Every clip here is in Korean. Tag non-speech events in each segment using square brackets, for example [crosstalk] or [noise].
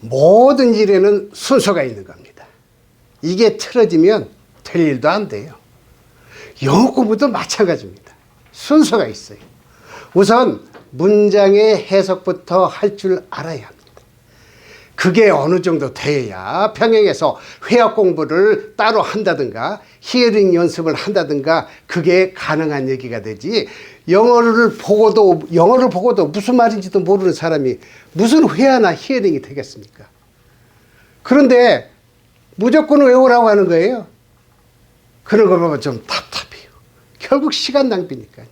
모든 일에는 순서가 있는 겁니다. 이게 틀어지면 될 일도 안 돼요. 영어 공부도 마찬가지입니다. 순서가 있어요. 우선 문장의 해석부터 할 줄 알아야 합니다. 그게 어느 정도 돼야 평행해서 회화 공부를 따로 한다든가 히어링 연습을 한다든가 그게 가능한 얘기가 되지 영어를 보고도 영어를 보고도 무슨 말인지도 모르는 사람이 무슨 회화나 히어링이 되겠습니까? 그런데 무조건 외우라고 하는 거예요. 그런 거 보면 좀 답답해요. 결국 시간 낭비니까요.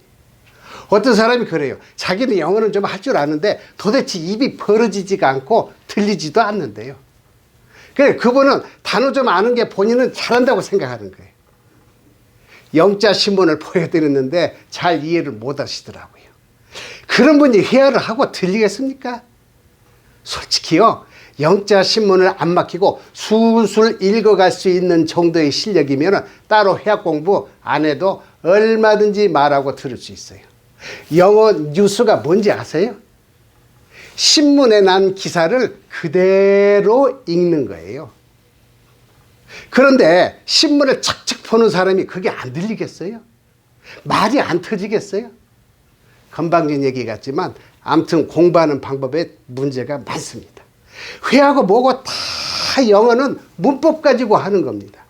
어떤 사람이 그래요. 자기는 영어는 좀 할 줄 아는데 도대체 입이 벌어지지가 않고 들리지도 않는데요. 그래, 그분은 단어 좀 아는 게 본인은 잘한다고 생각하는 거예요. 영자 신문을 [laughs] 보여드렸는데 잘 이해를 못 하시더라고요. 그런 분이 회화를 하고 들리겠습니까? 솔직히요, 영자 신문을 안 막히고 술술 읽어갈 수 있는 정도의 실력이면 따로 회화 공부 안 해도 얼마든지 말하고 들을 수 있어요. 영어 뉴스가 뭔지 아세요? 신문에 난 기사를 그대로 읽는 거예요. 그런데 신문을 착착 보는 사람이 그게 안 들리겠어요? 말이 안 터지겠어요? 건방진 얘기 같지만 아무튼 공부하는 방법에 문제가 많습니다. 회하고 뭐고 다 영어는 문법 가지고 하는 겁니다.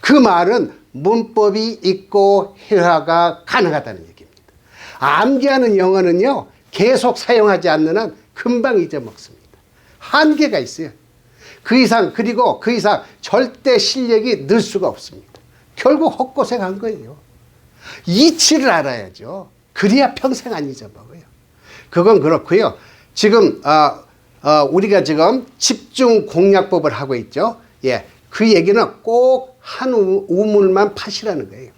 그 말은 문법이 있고 회화가 가능하다는 얘기입니다. 암기하는 영어는요, 계속 사용하지 않는 한 금방 잊어먹습니다. 한계가 있어요. 그 이상, 그리고 그 이상 절대 실력이 늘 수가 없습니다. 결국 헛고생한 거예요. 이치를 알아야죠. 그래야 평생 안 잊어먹어요. 그건 그렇고요. 지금 어, 어, 우리가 지금 집중 공략법을 하고 있죠. 예, 그 얘기는 꼭 한 우물만 파시라는 거예요.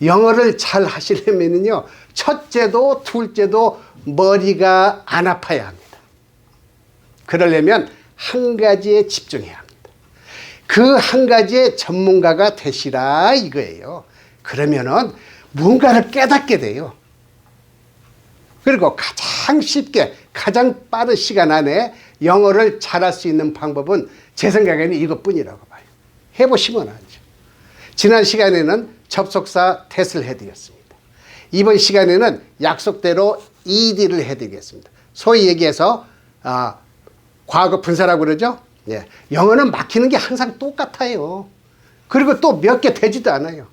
영어를 잘 하시려면요, 첫째도 둘째도 머리가 안 아파야 합니다. 그러려면 한 가지에 집중해야 합니다. 그 한 가지의 전문가가 되시라 이거예요. 그러면은 뭔가를 깨닫게 돼요. 그리고 가장 쉽게 가장 빠른 시간 안에 영어를 잘할 수 있는 방법은 제 생각에는 이것뿐이라고 봐요. 해보시면 알죠. 지난 시간에는 접속사 탓을 해드렸습니다. 이번 시간에는 약속대로 ED를 해드리겠습니다. 소위 얘기해서 아, 과거 분사라고 그러죠. 예. 영어는 막히는 게 항상 똑같아요. 그리고 또 몇 개 되지도 않아요.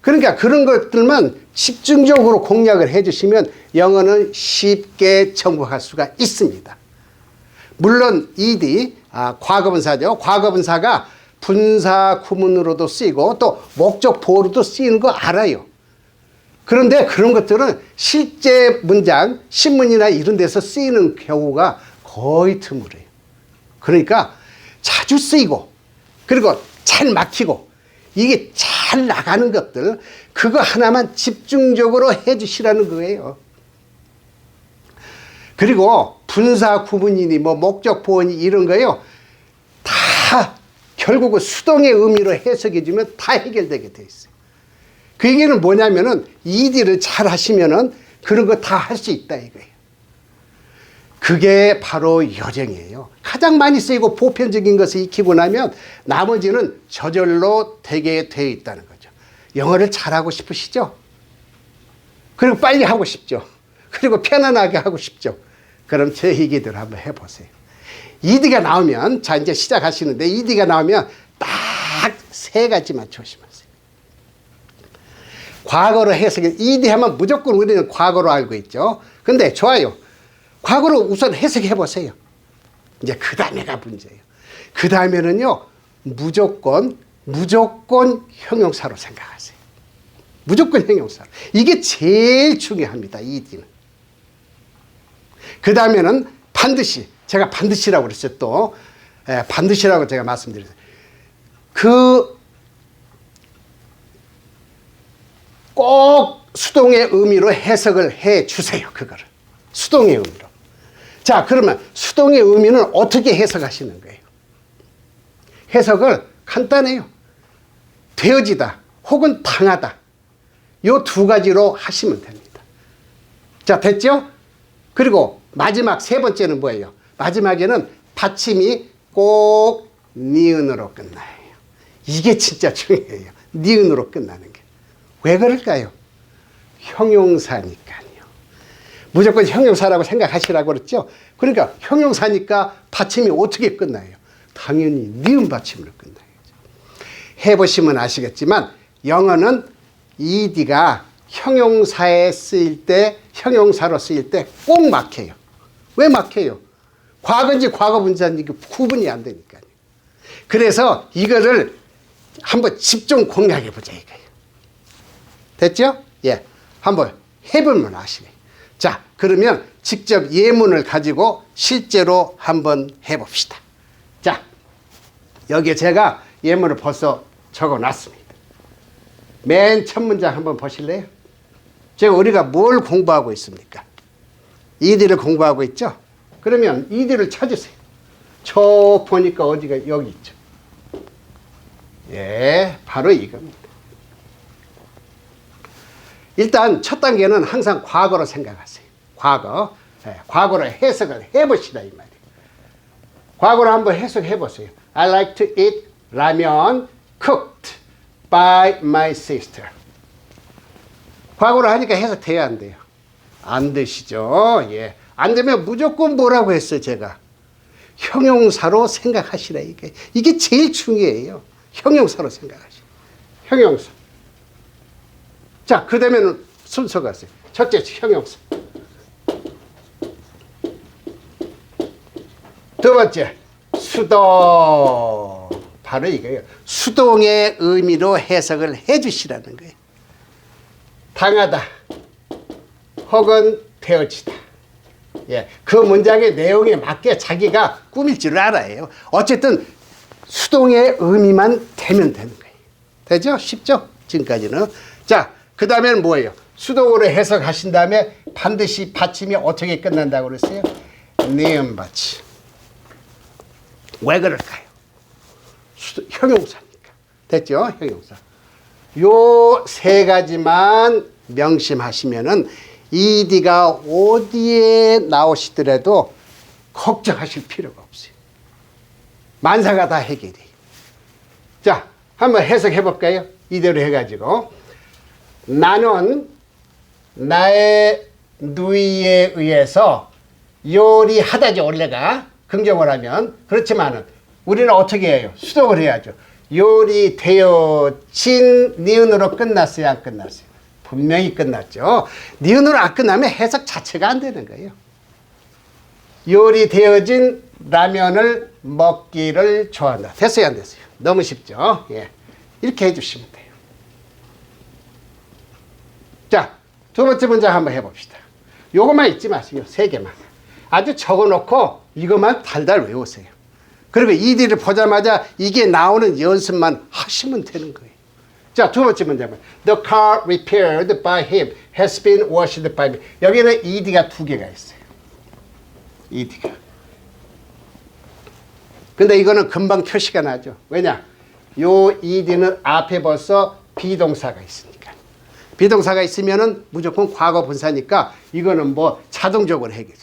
그러니까 그런 것들만 집중적으로 공략을 해주시면 영어는 쉽게 정복할 수가 있습니다. 물론 ED, 아, 과거분사죠. 과거분사가 분사 구문으로도 쓰이고 또 목적 보호로도 쓰이는 거 알아요. 그런데 그런 것들은 실제 문장, 신문이나 이런 데서 쓰이는 경우가 거의 드물어요. 그러니까 자주 쓰이고 그리고 잘 막히고 이게 잘 나가는 것들 그거 하나만 집중적으로 해주시라는 거예요. 그리고 분사 구문이니 뭐 목적 보원이 이런 거요 다 결국은 수동의 의미로 해석해 주면 다 해결되게 돼 있어요. 그 얘기는 뭐냐면은 ED를 잘 하시면은 그런 거 다 할 수 있다 이거예요. 그게 바로 요령이에요. 가장 많이 쓰이고 보편적인 것을 익히고 나면 나머지는 저절로 되게 되어 있다는 거죠. 영어를 잘하고 싶으시죠? 그리고 빨리 하고 싶죠? 그리고 편안하게 하고 싶죠? 그럼 제 얘기들 한번 해보세요. ED가 나오면, 자, 이제 시작하시는데, ED가 나오면 딱 세 가지만 조심하세요. 과거로 해석해, ED 하면 무조건 우리는 과거로 알고 있죠. 근데 좋아요. 과거로 우선 해석해 보세요. 이제 그 다음에가 문제예요. 그 다음에는요, 무조건, 무조건 형용사로 생각하세요. 무조건 형용사로. 이게 제일 중요합니다, ED는. 그 다음에는 반드시, 제가 반드시라고 그랬어요, 또. 예, 반드시라고 제가 말씀드렸어요. 그, 꼭 수동의 의미로 해석을 해 주세요, 그거를. 수동의 의미로. 자, 그러면 수동의 의미는 어떻게 해석하시는 거예요? 해석을 간단해요. 되어지다 혹은 당하다. 요 두 가지로 하시면 됩니다. 자, 됐죠? 그리고 마지막 세 번째는 뭐예요? 마지막에는 받침이 꼭 니은으로 끝나요. 이게 진짜 중요해요. 니은으로 끝나는 게. 왜 그럴까요? 형용사니까요. 무조건 형용사라고 생각하시라고 그랬죠? 그러니까 형용사니까 받침이 어떻게 끝나요? 당연히 니은 받침으로 끝나요. 해보시면 아시겠지만 영어는 ed가 형용사에 쓰일 때 형용사로 쓰일 때 꼭 막혀요. 왜 막혀요? 과거인지 과거 분사인지 구분이 안 되니까요. 그래서 이거를 한번 집중 공략해 보자 이거예요. 됐죠? 예. 한번 해보면 아시네. 자, 그러면 직접 예문을 가지고 실제로 한번 해봅시다. 자, 여기에 제가 예문을 벌써 적어 놨습니다. 맨 첫 문장 한번 보실래요? 제가 우리가 뭘 공부하고 있습니까? 이디를 공부하고 있죠? 그러면 이디를 찾으세요. 저 보니까 어디가 여기 있죠. 예, 바로 이겁니다. 일단 첫 단계는 항상 과거로 생각하세요. 과거. 예, 과거로 해석을 해보시다 이 말이에요. 과거로 한번 해석해 보세요. I like to eat 라면 cooked by my sister. 과거로 하니까 해석돼야 안 돼요. 안 되시죠? 예. 안 되면 무조건 뭐라고 했어요, 제가? 형용사로 생각하시라 이게. 이게 제일 중요해요. 형용사로 생각하시. 형용사. 자, 그 다음에는 순서가 있어요. 첫째 형용사. 두 번째 수동. 바로 이거예요. 수동의 의미로 해석을 해 주시라는 거예요. 당하다 혹은 되어지다. 예, 그 문장의 내용에 맞게 자기가 꾸밀 줄 알아요. 어쨌든 수동의 의미만 되면 되는 거예요. 되죠? 쉽죠? 지금까지는. 자, 그 다음에는 뭐예요? 수동으로 해석하신 다음에 반드시 받침이 어떻게 끝난다고 그랬어요? 니은 받침. 왜 그럴까요? 형용사니까. 됐죠? 형용사. 요 세 가지만 명심하시면은 ED가 어디에 나오시더라도 걱정하실 필요가 없어요. 만사가 다 해결이. 자, 한번 해석해 볼까요? 이대로 해가지고. 나는 나의 누이에 의해서 요리하다죠, 원래가. 긍정을 하면. 그렇지만은 우리는 어떻게 해요? 수동을 해야죠. 요리 되어진 니은으로 끝났어요, 안 끝났어요? 분명히 끝났죠. 니은으로 안 끝나면 해석 자체가 안 되는 거예요. 요리 되어진 라면을 먹기를 좋아한다. 됐어요, 안 됐어요? 너무 쉽죠? 예. 이렇게 해주시면 돼요. 자, 두 번째 문장 한번 해봅시다. 요것만 잊지 마세요. 세 개만. 아주 적어놓고 이것만 달달 외우세요. 그리고 이들을 보자마자 이게 나오는 연습만 하시면 되는 거예요. 자, 두 번째 문제는 The car repaired by him has been washed by me. 여기는 ed가 두 개가 있어요. ed가. 근데 이거는 금방 표시가 나죠. 왜냐? 요 ed는 앞에 벌써 비동사가 있으니까. 비동사가 있으면은 무조건 과거 분사니까 이거는 뭐 자동적으로 해결.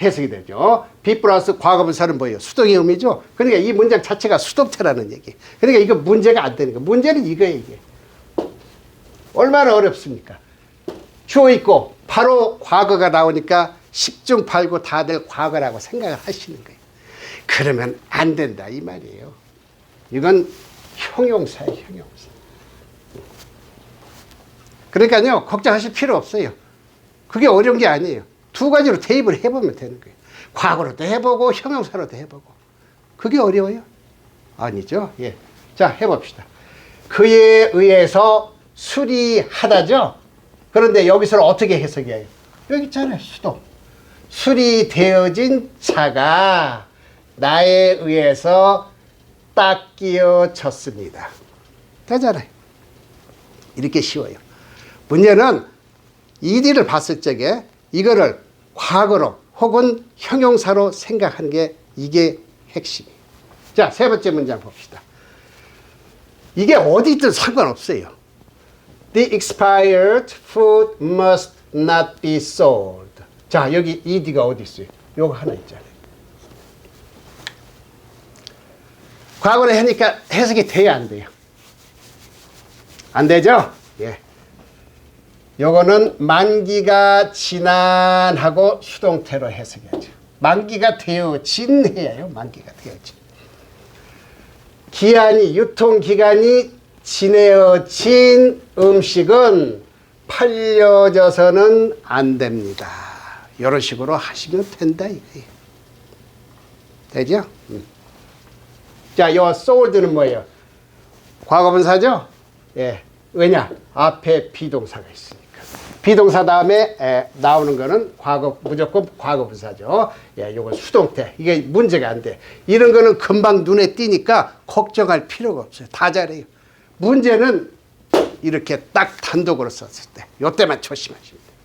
해석이 되죠. B 플러스 과거분사는 뭐예요? 수동의 의미죠. 그러니까 이 문장 자체가 수동태라는 얘기. 그러니까 이거 문제가 안 되는 거. 문제는 이거예요, 이게. 얼마나 어렵습니까? 주어 있고 바로 과거가 나오니까 십중 팔구 다들 과거라고 생각을 하시는 거예요. 그러면 안 된다 이 말이에요. 이건 형용사예요, 형용사. 그러니까요, 걱정하실 필요 없어요. 그게 어려운 게 아니에요. 두 가지로 대입을 해보면 되는 거예요. 과거로도 해보고 형용사로도 해보고. 그게 어려워요? 아니죠. 예. 자, 해봅시다. 그에 의해서 수리하다죠? 그런데 여기서는 어떻게 해석해요? 여기 있잖아요. 수도. 수리되어진 차가 나에 의해서 닦여졌습니다. 되잖아요. 이렇게 쉬워요. 문제는 이디를 봤을 적에 이거를 과거로 혹은 형용사로 생각하는 게 이게 핵심이에요. 자, 세 번째 문장 봅시다. 이게 어디 있든 상관없어요. The expired food must not be sold. 자, 여기 ed가 어디 있어요? 요거 하나 있잖아요. 과거를 하니까 해석이 돼야 안 돼요? 안 되죠? 예. 요거는 만기가 지난 하고 수동태로 해석해야죠. 만기가 되어진 해예요. 만기가 되어진. 기한이 유통 기간이 지내어진 음식은 팔려져서는 안 됩니다. 이런 식으로 하시면 된다 이거예요. 되죠? 음. 자, 요 sold는 뭐예요? 과거분사죠? 예. 왜냐? 앞에 비동사가 있으니까. 비동사 다음에 에, 나오는 거는 과거 무조건 과거 분사죠. 예, 요건 수동태. 이게 문제가 안 돼. 이런 거는 금방 눈에 띄니까 걱정할 필요가 없어요. 다 잘해요. 문제는 이렇게 딱 단독으로 썼을 때. 요때만 조심하시면 돼요.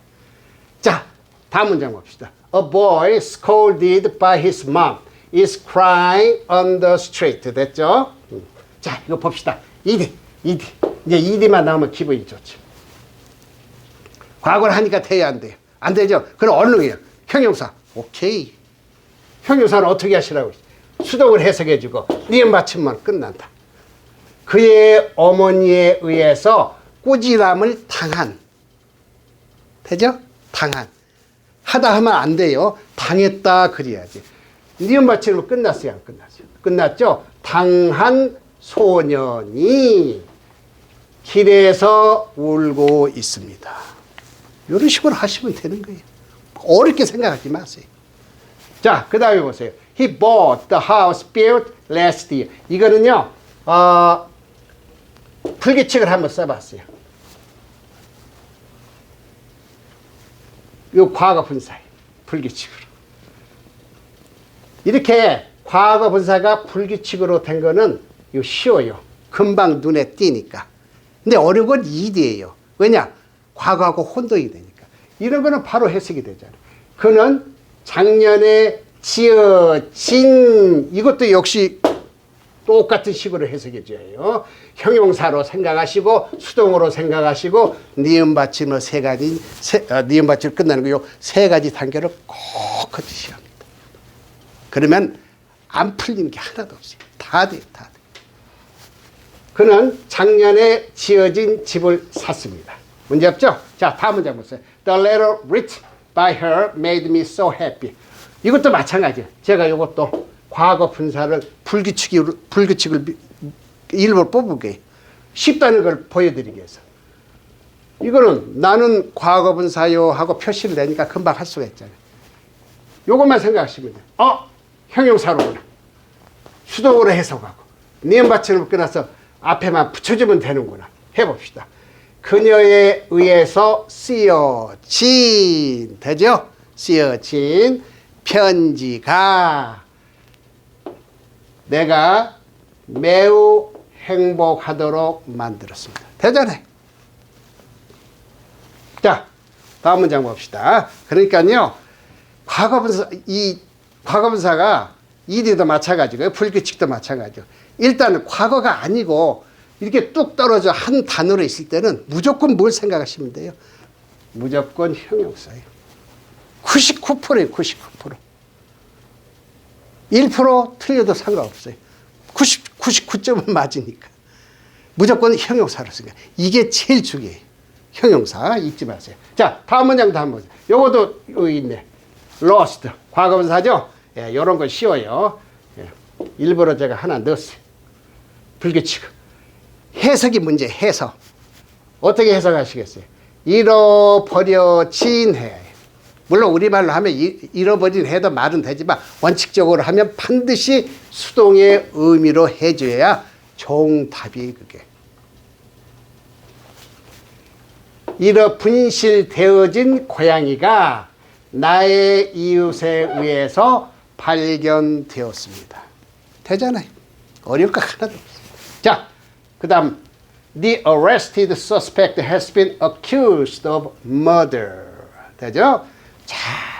자, 다음 문장 봅시다. A boy scolded by his mom is crying on the street. 됐죠? 음. 자, 이거 봅시다. 이디, 이디. 이제 이디만 나오면 기분이 좋죠. 과거를 하니까 돼야 안 돼요. 안 되죠? 그럼 얼른이에요. 형용사. 오케이. 형용사는 어떻게 하시라고? 수동을 해석해주고 니은 받침만 끝난다. 그의 어머니에 의해서 꾸지람을 당한. 되죠? 당한. 하다 하면 안 돼요. 당했다 그래야지. 니은 받침으로 끝났어요, 안 끝났어요? 끝났죠? 당한 소년이 길에서 울고 있습니다. 이런 식으로 하시면 되는 거예요. 어렵게 생각하지 마세요. 자, 그 다음에 보세요. He bought the house built last year. 이거는요, 어, 불규칙을 한번 써봤어요. 이 과거 분사예요. 불규칙으로. 이렇게 과거 분사가 불규칙으로 된 거는 쉬워요. 금방 눈에 띄니까. 근데 어려운 건 이디예요. 왜냐? 과거하고 혼동이 되니까. 이런 거는 바로 해석이 되잖아요. 그는 작년에 지어진 이것도 역시 똑같은 식으로 해석해 줘요. 형용사로 생각하시고 수동으로 생각하시고 니은 받침을 세 가지 세, 아, 니은 받침 끝나는 거요 세 가지 단계를 꼭 거치셔야 합니다. 그러면 안 풀리는 게 하나도 없어요. 다 돼요, 다 돼. 그는 작년에 지어진 집을 샀습니다. 문제 없죠? 자, 다음 문제 보세요. The letter written by her made me so happy. 이것도 마찬가지예요. 제가 이것도 과거 분사를 불규칙을 미- 일부러 뽑을게요. 쉽다는 걸 보여드리기 위해서. 이거는 나는 과거 분사요 하고 표시를 내니까 금방 할 수가 있잖아요. 요것만 생각하시면 돼요. 어? 형용사로구나. 수동으로 해석하고. 니은 받침을 끊어서 앞에만 붙여주면 되는구나. 해봅시다. 그녀에 의해서 쓰여진 되죠? 쓰여진 편지가 내가 매우 행복하도록 만들었습니다. 되잖아요. 자, 다음 문장 봅시다. 그러니까요, 과거분사, 이 과거분사가 이디도 마찬가지고요. 불규칙도 마찬가지고. 일단 과거가 아니고 이렇게 뚝 떨어져 한 단어로 있을 때는 무조건 뭘 생각하시면 돼요? 무조건 형용사예요. 99%예요, 99%. 1% 틀려도 상관없어요. 90, 99점은 맞으니까. 무조건 형용사로 생각. 이게 제일 중요해요. 형용사 잊지 마세요. 자, 다음 문장도 한번 보세요. 요것도 여기 있네. lost. 과거분사죠? 예, 요런 거 쉬워요. 예, 일부러 제가 하나 넣었어요. 불규칙. 해석이 문제, 해석. 어떻게 해석하시겠어요? 잃어버려진 해. 물론 우리말로 하면 이- 잃어버린 해도 말은 되지만 원칙적으로 하면 반드시 수동의 의미로 해줘야 정답이 그게. 잃어 분실되어진 고양이가 나의 이웃에 의해서 발견되었습니다. 되잖아요. 어려울 거 하나도 없어요. 자, 그 다음 The arrested suspect has been accused of murder. 되죠? 자,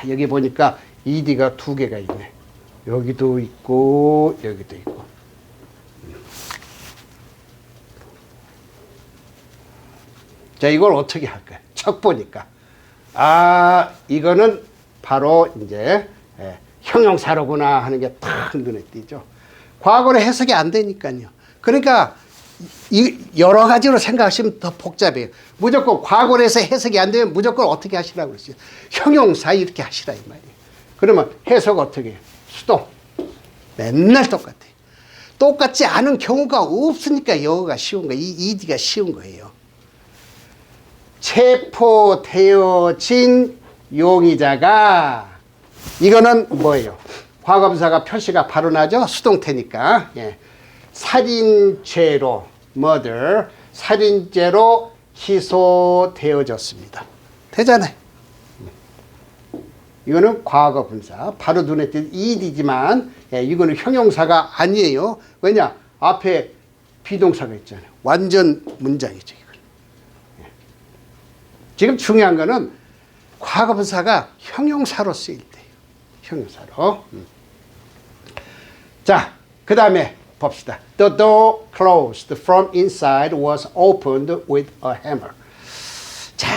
여기 보니까 ED가 두 개가 있네. 여기도 있고 여기도 있고. 자, 이걸 어떻게 할까요? 척 보니까. 아, 이거는 바로 이제 예, 형용사로구나 하는 게딱 눈에 띄죠. 과거로 해석이 안 되니까요. 그러니까 이 여러 가지로 생각하시면 더 복잡해요. 무조건 과거로 해서 해석이 안 되면 무조건 어떻게 하시라고 그랬어요. 형용사 이렇게 하시라 이 말이에요. 그러면 해석 어떻게 해요? 수동. 맨날 똑같아요. 똑같지 않은 경우가 없으니까 영어가 쉬운 거예요. 이 ED가 쉬운 거예요. 체포되어진 용의자가 이거는 뭐예요? 과거분사가 표시가 바로 나죠? 수동태니까. 예. 살인죄로 murder 살인죄로 기소되어졌습니다. 되잖아요. 이거는 과거 분사. 바로 눈에 띄는 ed지만 예, 이거는 형용사가 아니에요. 왜냐? 앞에 비동사가 있잖아요. 완전 문장이죠. 이건. 예. 지금 중요한 거는 과거 분사가 형용사로 쓰일 때예요. 형용사로. 음. 자, 그 다음에 봅시다. The door closed from inside was opened with a hammer. 자,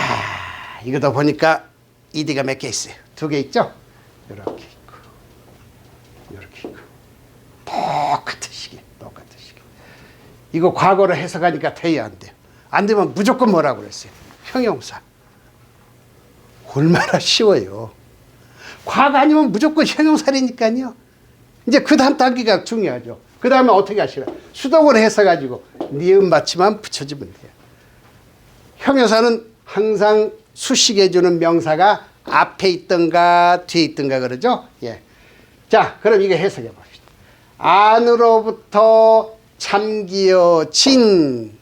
이거도 보니까 ED가 몇 개 있어요. 두 개 있죠? 이렇게 있고, 이렇게 있고. 똑같은 시계, 똑같은 시계. 이거 과거로 해석하니까 돼야 안 돼요. 안 되면 무조건 뭐라고 그랬어요? 형용사. 얼마나 쉬워요. 과거 아니면 무조건 형용사라니까요. 이제 그 다음 단계가 중요하죠. 그 다음에 어떻게 하시라? 수동으로 해서 가지고 니은 받침만 붙여주면 돼요. 형용사는 항상 수식해 주는 명사가 앞에 있던가 뒤에 있던가 그러죠? 예. 자, 그럼 이거 해석해 봅시다. 안으로부터 잠기어진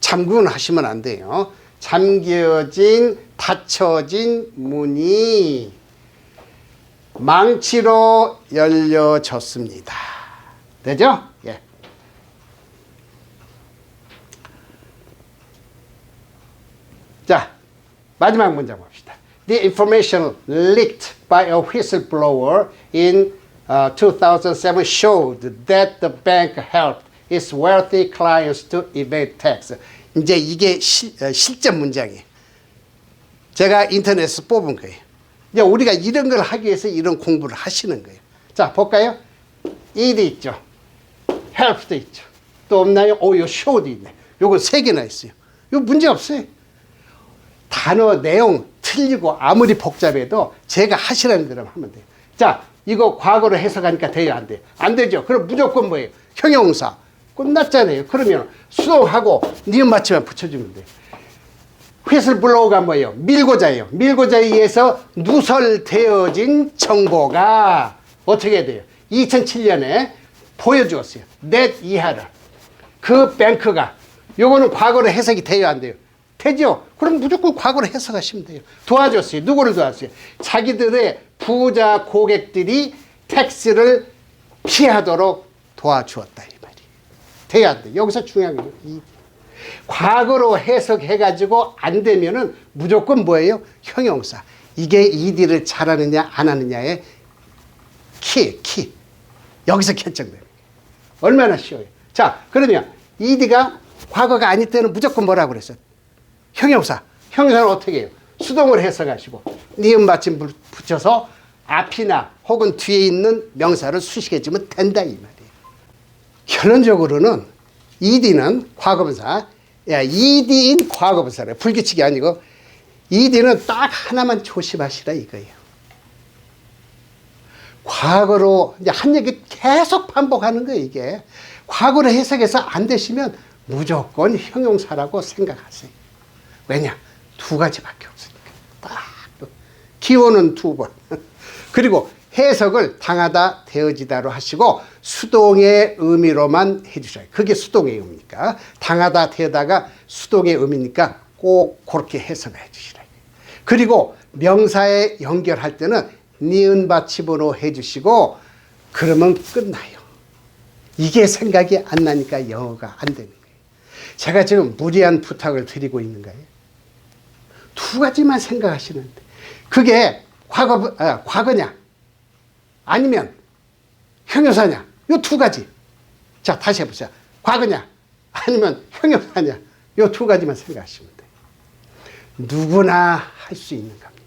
잠군 하시면 안 돼요. 잠기어진 닫혀진 문이 망치로 열려졌습니다. 되죠? 예. 자, 마지막 문장 봅시다. The information leaked by a whistleblower in uh, 2007 showed that the bank helped its wealthy clients to evade tax. 이제 이게 실, 어, 실전 문장이에요. 제가 인터넷에서 뽑은 거예요. 이제 우리가 이런 걸 하기 위해서 이런 공부를 하시는 거예요. 자, 볼까요? 일이 있죠. Help도 있죠. 또 없나요? 오, 요 show도 있네. 요거 세 개나 있어요. 요 문제 없어요. 단어 내용 틀리고 아무리 복잡해도 제가 하시라는 대로 하면 돼요. 자, 이거 과거로 해석하니까 돼요, 안 돼요? 안 되죠. 그럼 무조건 뭐예요? 형용사. 끝났잖아요. 그러면 수동하고 니은 맞추면 붙여주면 돼요. 휘슬 블로우가 뭐예요? 밀고자예요. 밀고자에 의해서 누설되어진 정보가 어떻게 돼요? 2007년에 보여주었어요. 넷 이하를. 그 뱅크가 요거는 과거로 해석이 돼요, 안 돼요? 되죠? 그럼 무조건 과거로 해석하시면 돼요. 도와줬어요. 누구를 도왔어요? 자기들의 부자 고객들이 텍스를 피하도록 도와주었다 이 말이에요. 돼야 안 돼. 여기서 중요한 게 이. 과거로 해석해가지고 안 되면은 무조건 뭐예요? 형용사. 이게 ED를 잘하느냐 안 하느냐의 키, 키. 여기서 결정돼요. 얼마나 쉬워요. 자, 그러면 ED가 과거가 아닐 때는 무조건 뭐라고 그랬어요? 형용사. 형용사는 어떻게 해요? 수동을 해석하시고 니은 받침 붙여서 앞이나 혹은 뒤에 있는 명사를 수식해 주면 된다 이 말이에요. 결론적으로는 ED는 과거분사, 야, ED인 과거분사래. 불규칙이 아니고 ED는 딱 하나만 조심하시라 이거예요. 과거로 이제 한 얘기 계속 반복하는 거예요 이게. 과거로 해석해서 안 되시면 무조건 형용사라고 생각하세요. 왜냐? 두 가지밖에 없으니까. 딱. 기호는 두 번. [laughs] 그리고 해석을 당하다, 되어지다로 하시고 수동의 의미로만 해주셔요. 그게 수동의 의미니까. 당하다, 되다가 수동의 의미니까 꼭 그렇게 해석을 해주시라. 그리고 명사에 연결할 때는 니은 받침으로 해주시고 그러면 끝나요. 이게 생각이 안 나니까 영어가 안 되는 거예요. 제가 지금 무리한 부탁을 드리고 있는 거예요. 두 가지만 생각하시는데 그게 과거 아, 과거냐? 아니면 형용사냐? 요 두 가지. 자 다시 해보세요 과거냐? 아니면 형용사냐? 요 두 가지만 생각하시면 돼요. 누구나 할 수 있는 겁니다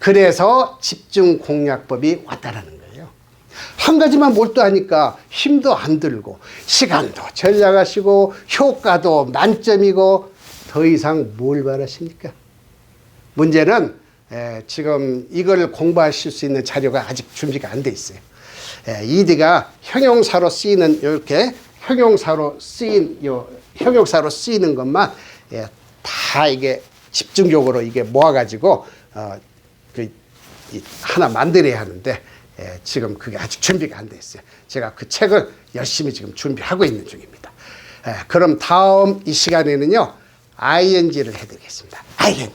그래서 집중 공략법이 왔다라는 거예요 한 가지만 몰두하니까 힘도 안 들고 시간도 절약하시고 효과도 만점이고 더 이상 뭘 바라십니까? 문제는 에, 지금 이걸 공부하실 수 있는 자료가 아직 준비가 안 돼 있어요. 에, 이디가 형용사로 쓰이는 이렇게 형용사로 쓰인 요 형용사로 쓰이는 것만 예, 다 이게 집중적으로 이게 모아가지고 어, 하나 만들어야 하는데 예, 지금 그게 아직 준비가 안 돼 있어요. 제가 그 책을 열심히 지금 준비하고 있는 중입니다. 예, 그럼 다음 이 시간에는요 ing를 해드리겠습니다. ing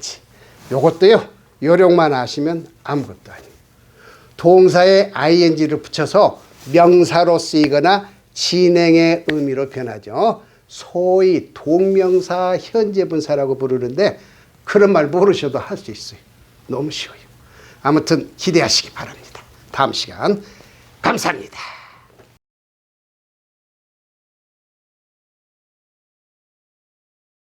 요것도요 요령만 아시면 아무것도 아니에요. 동사에 ing를 붙여서 명사로 쓰이거나 진행의 의미로 변하죠. 소위 동명사 현재분사라고 부르는데 그런 말 모르셔도 할 수 있어요. 너무 쉬워요. 아무튼 기대하시기 바랍니다. 다음 시간 감사합니다.